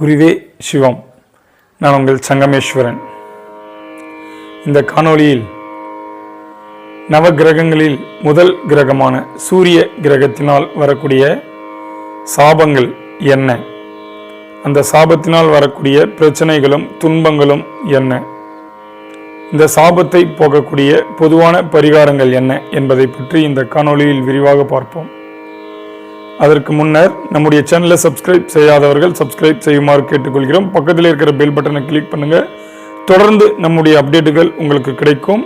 குருவே சிவம் நான் உங்கள் சங்கமேஸ்வரன். இந்த காணொளியில் நவ கிரகங்களில் முதல் கிரகமான சூரிய கிரகத்தினால் வரக்கூடிய சாபங்கள் என்ன? அந்த சாபத்தினால் வரக்கூடிய பிரச்சனைகளும் துன்பங்களும் என்ன? இந்த சாபத்தை போகக்கூடிய பொதுவான பரிகாரங்கள் என்ன என்பதை பற்றி இந்த காணொளியில் விரிவாக பார்ப்போம். அதற்கு முன்னர் நம்முடைய சேனலை சப்ஸ்கிரைப் செய்யாதவர்கள் சப்ஸ்கிரைப் செய்யுமாறு கேட்டுக்கொள்கிறோம். பக்கத்தில் இருக்கிற பெல் பட்டனை கிளிக் பண்ணுங்க. தொடர்ந்து நம்முடைய அப்டேட்டுகள் உங்களுக்கு கிடைக்கும்.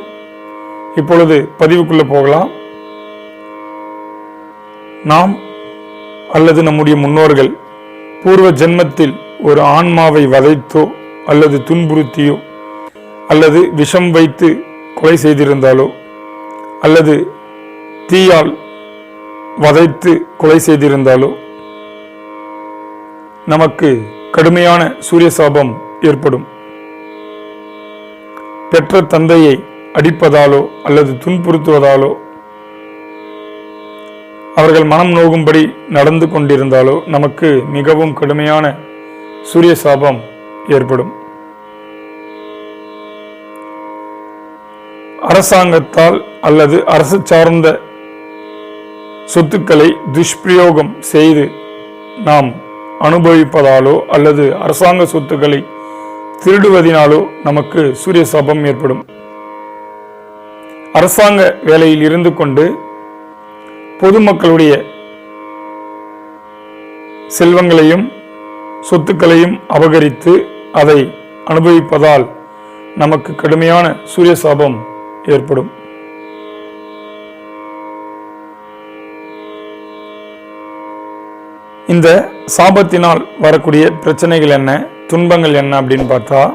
இப்பொழுது பதிவுக்குள்ள போகலாம். நாம் அல்லது நம்முடைய முன்னோர்கள் பூர்வ ஜென்மத்தில் ஒரு ஆன்மாவை வதைத்தோ அல்லது துன்புறுத்தியோ அல்லது விஷம் வைத்து கொலை செய்திருந்தாலோ அல்லது தீயால் வதைத்து கொலை செய்திருந்தாலோ? நமக்கு கடுமையான சூரிய சாபம் ஏற்படும். பெற்ற தந்தையை அடிப்பதாலோ அல்லது துன்புறுத்துவதாலோ? அவர்கள் மனம் நோகும்படி நடந்து கொண்டிருந்தாலோ? நமக்கு மிகவும் கடுமையான சூரிய சாபம் ஏற்படும். அரசாங்கத்தால் அல்லது அரசு சார்ந்த சொத்துக்களை துஷ்பிரயோகம் செய்து நாம் அனுபவிப்பதாலோ அல்லது அரசாங்க சொத்துக்களை திருடுவதினாலோ நமக்கு சூரிய சாபம் ஏற்படும். அரசாங்க வேலையில் இருந்து கொண்டு பொதுமக்களுடைய செல்வங்களையும் சொத்துக்களையும் அபகரித்து அதை அனுபவிப்பதால் நமக்கு கடுமையான சூரிய சாபம் ஏற்படும். இந்த சாபத்தினால் வரக்கூடிய பிரச்சனைகள் என்ன? துன்பங்கள் என்ன அப்படின்னு பார்த்தா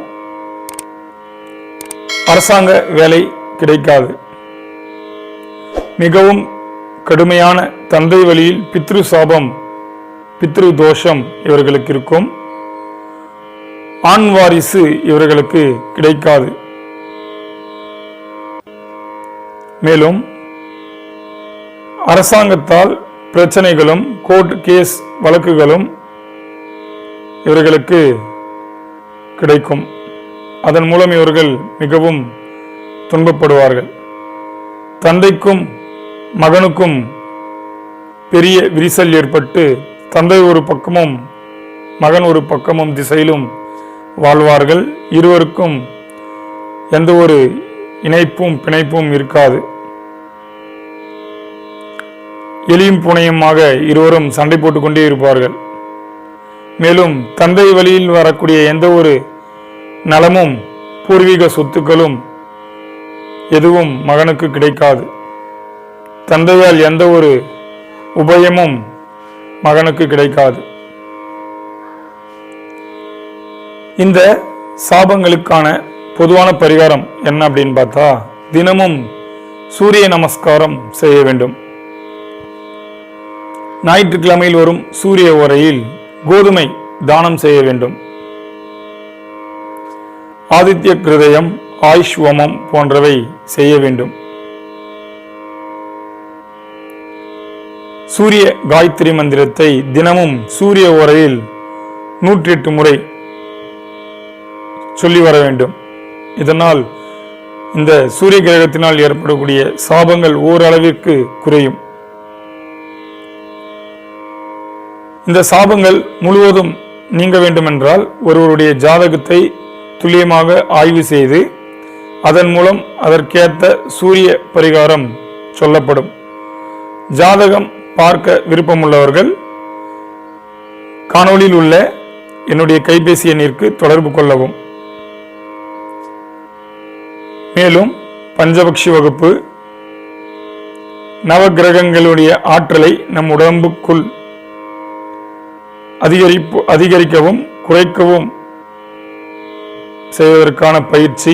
அரசாங்க வேலை கிடைக்காது. மிகவும் கடுமையான தந்தை வழியில் பித்ரு சாபம் பித்ரு தோஷம் இவர்களுக்கு இருக்கும். ஆண் வாரிசு இவர்களுக்கு கிடைக்காது. மேலும் அரசாங்கத்தால் பிரச்சனைகளும் கோர்ட் கேஸ் வழக்குகளும் இவர்களுக்கு கிடைக்கும். அதன் மூலம் இவர்கள் மிகவும் துன்பப்படுவார்கள். தந்தைக்கும் மகனுக்கும் பெரிய விரிசல் ஏற்பட்டு தந்தை ஒரு பக்கமும் மகன் ஒரு பக்கமும் திசையிலும் வாழ்வார்கள். இருவருக்கும் எந்த ஒரு இணைப்பும் பிணைப்பும் இருக்காது. எலியும் பூனையுமாக இருவரும் சண்டை போட்டுக்கொண்டே இருப்பார்கள். மேலும் தந்தை வழியில் வரக்கூடிய எந்த ஒரு நலமும் பூர்வீக சொத்துக்களும் எதுவும் மகனுக்கு கிடைக்காது. தந்தையால் எந்த ஒரு உபயமும் மகனுக்கு கிடைக்காது. இந்த சாபங்களுக்கான பொதுவான பரிகாரம் என்ன அப்படின்னு பார்த்தா தினமும் சூரிய நமஸ்காரம் செய்ய வேண்டும். ஞாயிற்றுக்கிழமையில் வரும் சூரிய ஓரையில் கோதுமை தானம் செய்ய வேண்டும். ஆதித்ய கிருதயம் ஆயுஷ்வமம் போன்றவை செய்ய வேண்டும். சூரிய காயத்ரி மந்திரத்தை தினமும் சூரிய ஓரையில் நூற்றி எட்டு முறை சொல்லி வர வேண்டும். இதனால் இந்த சூரிய கிரகத்தினால் ஏற்படக்கூடிய சாபங்கள் ஓரளவிற்கு குறையும். இந்த சாபங்கள் முழுவதும் நீங்க வேண்டுமென்றால் ஒருவருடைய ஜாதகத்தை துல்லியமாக ஆய்வு செய்து அதன் மூலம் அதற்கேற்ற சூரிய பரிகாரம் சொல்லப்படும். ஜாதகம் பார்க்க விருப்பமுள்ளவர்கள் காணொளியில் உள்ள என்னுடைய கைபேசி எண்ணிற்கு தொடர்பு கொள்ளவும். மேலும் பஞ்சபக்ஷி வகுப்பு நவகிரகங்களுடைய ஆற்றலை நம் உடம்புக்குள் அதிகரிப்பு அதிகரிக்கவும் குறைக்கவும் செய்வதற்கான பயிற்சி.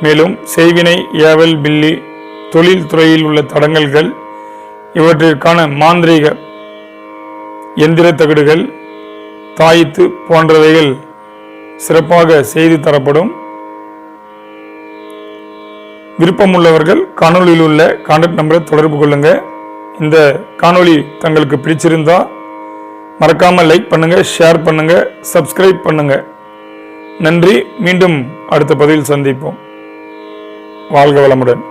மேலும் செய்வினை ஏவல் பில்லி தொழில் துறையில் உள்ள தடங்கல்கள் இவற்றிற்கான மாந்திரீக எந்திர தகடுகள் தாய்த்து போன்றவைகள் சிறப்பாக செய்து தரப்படும். விருப்பமுள்ளவர்கள் காணொளியில் உள்ள கான்டாக்ட் நம்பரை தொடர்பு கொள்ளுங்க. இந்த காணொளி தங்களுக்கு பிடிச்சிருந்தா மறக்காமல் லைக் பண்ணுங்கள் ஷேர் பண்ணுங்கள் சப்ஸ்கிரைப் பண்ணுங்கள் நன்றி மீண்டும் அடுத்த பதிவில் சந்திப்போம். வாழ்க வளமுடன்.